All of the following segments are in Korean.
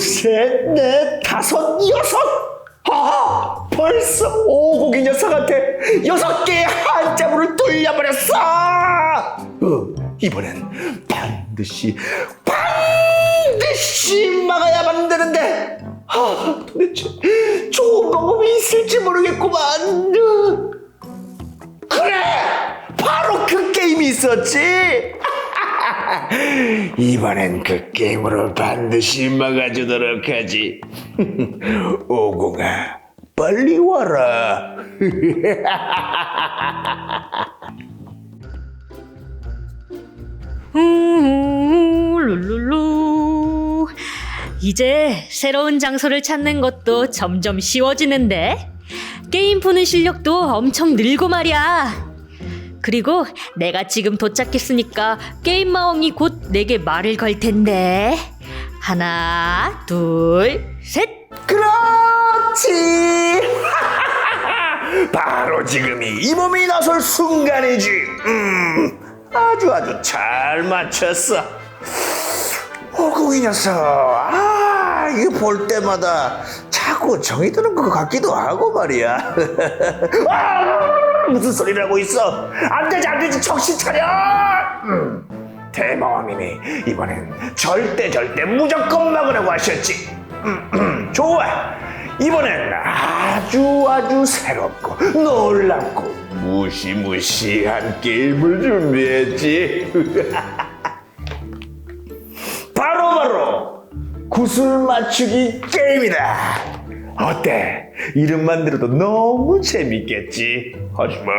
셋, 넷, 다섯, 여섯. 아, 벌써 오곡이 녀석한테 여섯 개의 한자문을 돌려버렸어. 어, 이번엔 반드시 반드시 막아야만 되는데. 아, 도대체 좋은 방법이 있을지 모르겠구만. 그래, 바로 그 게임이 있었지. 이번엔 그 게임으로 반드시 막아주도록 하지. 오공아, 빨리 와라. 음, 룰룰루. 이제 새로운 장소를 찾는 것도 점점 쉬워지는데 게임 푸는 실력도 엄청 늘고 말이야. 그리고 내가 지금 도착했으니까 게임 마왕이 곧 내게 말을 걸 텐데. 하나, 둘, 셋. 그렇지. 바로 지금이 이 몸이 나설 순간이지. 음, 아주 아주 잘 맞췄어. 오공이 녀석, 아, 이거 볼 때마다 자꾸 정이 드는 것 같기도 하고 말이야. 아, 무슨 소리를 하고 있어? 안 되지, 안 되지, 정신 차려! 음, 대마왕님이 이번엔 절대 절대 무조건 막으라고 하셨지. 음, 음, 좋아. 이번엔 아주 아주 새롭고 놀랍고 무시무시한 게임을 준비했지. 바로 바로 구슬 맞추기 게임이다. 어때? 이름만 들어도 너무 재밌겠지. 하지만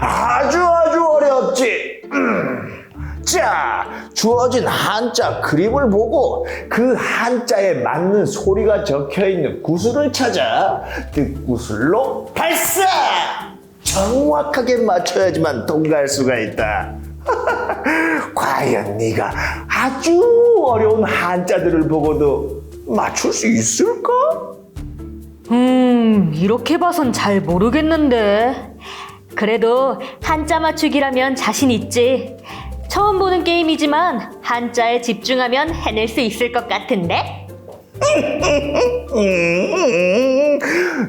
아주 아주 어렵지. 음. 자, 주어진 한자 그림을 보고 그 한자에 맞는 소리가 적혀 있는 구슬을 찾아 뜻구슬로 발사! 정확하게 맞춰야지만 통과할 수가 있다. 과연 네가 아주 어려운 한자들을 보고도 맞출 수 있을까? 음, 이렇게 봐선 잘 모르겠는데. 그래도 한자 맞추기라면 자신 있지. 처음 보는 게임이지만 한자에 집중하면 해낼 수 있을 것 같은데? 음,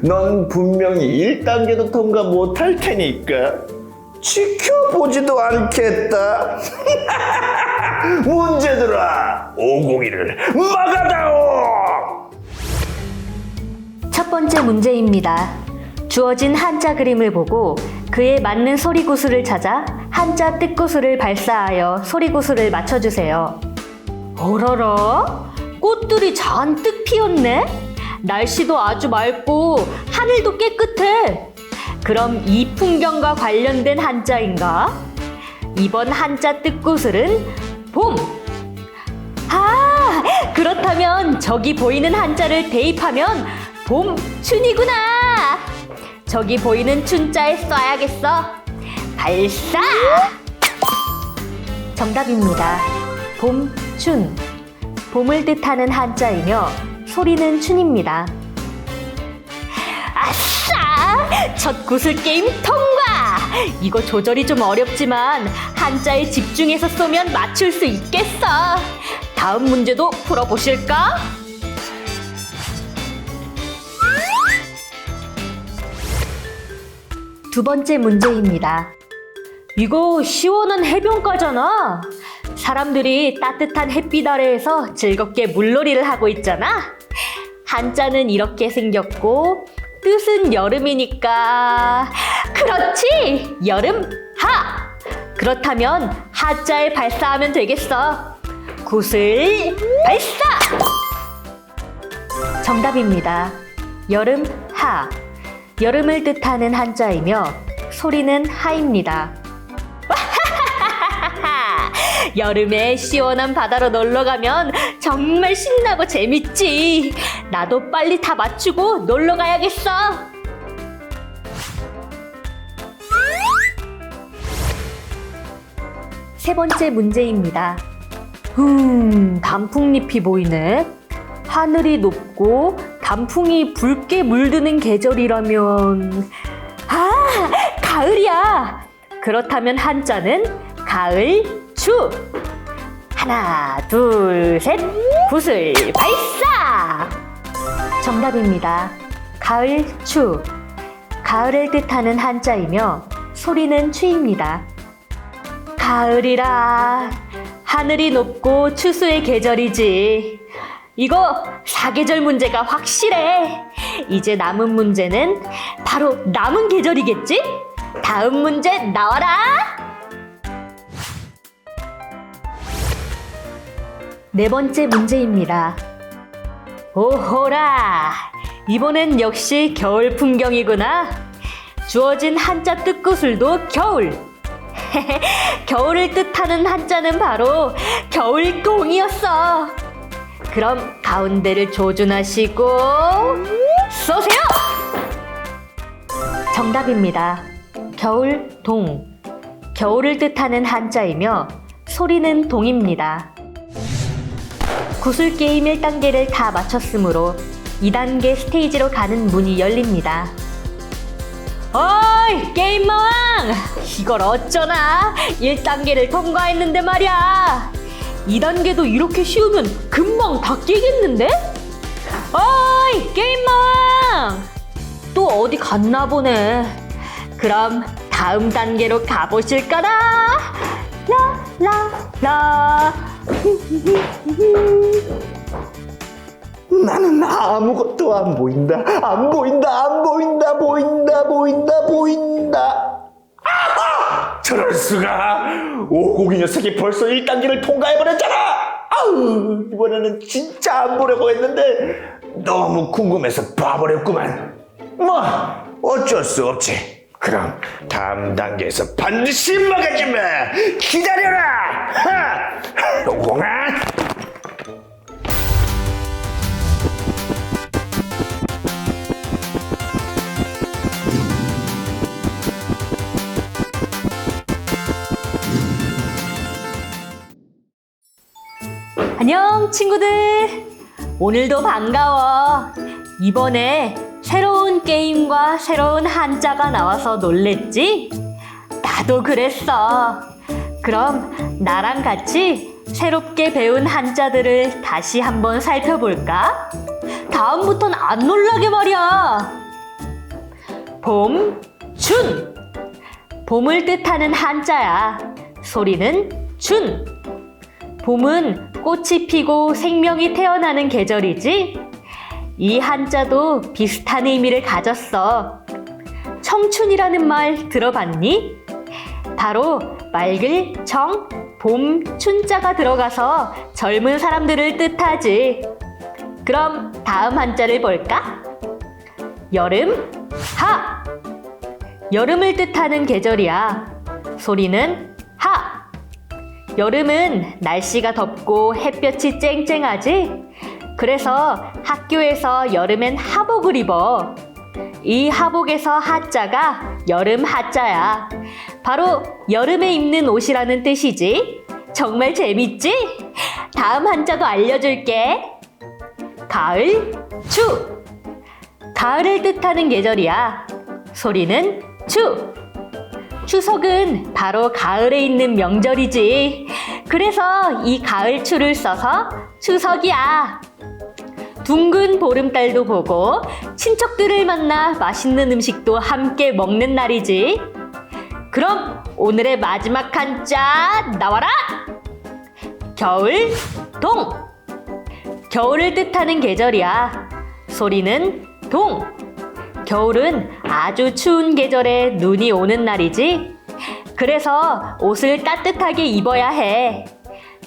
넌 분명히 1단계도 통과 못할 테니까 지켜보지도 않겠다. 문제들아, 501을 막아다오! 첫 번째 문제입니다. 주어진 한자 그림을 보고 그에 맞는 소리구슬을 찾아 한자 뜻구슬을 발사하여 소리구슬을 맞춰주세요. 어라라? 꽃들이 잔뜩 피었네? 날씨도 아주 맑고 하늘도 깨끗해. 그럼 이 풍경과 관련된 한자인가? 이번 한자 뜻구슬은 봄. 아, 그렇다면 저기 보이는 한자를 대입하면 봄 춘이구나. 저기 보이는 춘자에 써야겠어. 발사! 정답입니다. 봄 춘. 봄을 뜻하는 한자이며 소리는 춘입니다. 아싸! 첫 구슬 게임 통과! 이거 조절이 좀 어렵지만 한자에 집중해서 쏘면 맞출 수 있겠어. 다음 문제도 풀어보실까? 두 번째 문제입니다. 이거 시원한 해변가잖아. 사람들이 따뜻한 햇빛 아래에서 즐겁게 물놀이를 하고 있잖아. 한자는 이렇게 생겼고 뜻은 여름이니까. 그렇지! 여름 하! 그렇다면 하자에 발사하면 되겠어. 구슬 발사! 정답입니다. 여름 하 여름을 뜻하는 한자이며 소리는 하입니다 여름에 시원한 바다로 놀러 가면 정말 신나고 재밌지. 나도 빨리 다 맞추고 놀러 가야겠어. 세 번째 문제입니다. 음, 단풍잎이 보이네. 하늘이 높고 단풍이 붉게 물드는 계절이라면 아, 가을이야. 그렇다면 한자는 가을 주. 하나, 둘, 셋. 구슬 발사! 정답입니다. 가을 추. 가을을 뜻하는 한자이며 소리는 추입니다. 가을이라 하늘이 높고 추수의 계절이지. 이거 사계절 문제가 확실해. 이제 남은 문제는 바로 남은 계절이겠지? 다음 문제 나와라. 네 번째 문제입니다. 오호라! 이번엔 역시 겨울 풍경이구나. 주어진 한자 뜻구슬도 겨울. 겨울을 뜻하는 한자는 바로 겨울동이었어. 그럼 가운데를 조준하시고 쏘세요! 정답입니다. 겨울 동. 겨울을 뜻하는 한자이며 소리는 동입니다. 구슬 게임 1단계를 다 마쳤으므로 2단계 스테이지로 가는 문이 열립니다. 어이, 게임망! 이걸 어쩌나? 1단계를 통과했는데 말이야. 2단계도 이렇게 쉬우면 금방 다 깨겠는데? 어이, 게임망! 또 어디 갔나 보네. 그럼 다음 단계로 가보실까나? 라, 라, 라. 나는 아무것도 안 보인다. 안 보인다. 안 보인다. 보인다. 보인다. 보인다. 저럴 수가. 오고기 녀석이 벌써 1단계를 통과해버렸잖아. 아우, 이번에는 진짜 안 보려고 했는데 너무 궁금해서 봐버렸구만. 뭐, 어쩔 수 없지. 그럼 다음 단계에서 반드시 막아주마. 기다려라. 하! 오공아. 안녕, 친구들! 오늘도 반가워. 이번에 새로운 게임과 새로운 한자가 나와서 놀랬지? 나도 그랬어. 그럼 나랑 같이 새롭게 배운 한자들을 다시 한번 살펴볼까? 다음부턴 안 놀라게 말이야. 봄, 춘. 봄을 뜻하는 한자야. 소리는 춘. 봄은 꽃이 피고 생명이 태어나는 계절이지? 이 한자도 비슷한 의미를 가졌어. 청춘이라는 말 들어봤니? 바로 맑을 청, 봄, 춘자가 들어가서 젊은 사람들을 뜻하지. 그럼 다음 한자를 볼까? 여름, 하. 여름을 뜻하는 계절이야. 소리는 하. 여름은 날씨가 덥고 햇볕이 쨍쨍하지? 그래서 학교에서 여름엔 하복을 입어. 이 하복에서 하자가 여름 하자야. 바로 여름에 입는 옷이라는 뜻이지. 정말 재밌지? 다음 한자도 알려줄게. 가을, 추. 가을을 뜻하는 계절이야. 소리는 추. 추석은 바로 가을에 있는 명절이지. 그래서 이 가을추를 써서 추석이야. 둥근 보름달도 보고 친척들을 만나 맛있는 음식도 함께 먹는 날이지. 그럼 오늘의 마지막 한자 나와라! 겨울, 동. 겨울을 뜻하는 계절이야. 소리는 동. 겨울은 아주 추운 계절에 눈이 오는 날이지. 그래서 옷을 따뜻하게 입어야 해.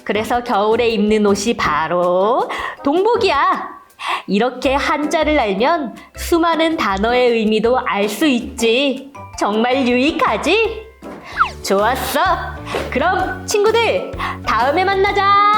그래서 겨울에 입는 옷이 바로 동복이야. 이렇게 한자를 알면 수많은 단어의 의미도 알 수 있지. 정말 유익하지? 좋았어. 그럼 친구들, 다음에 만나자.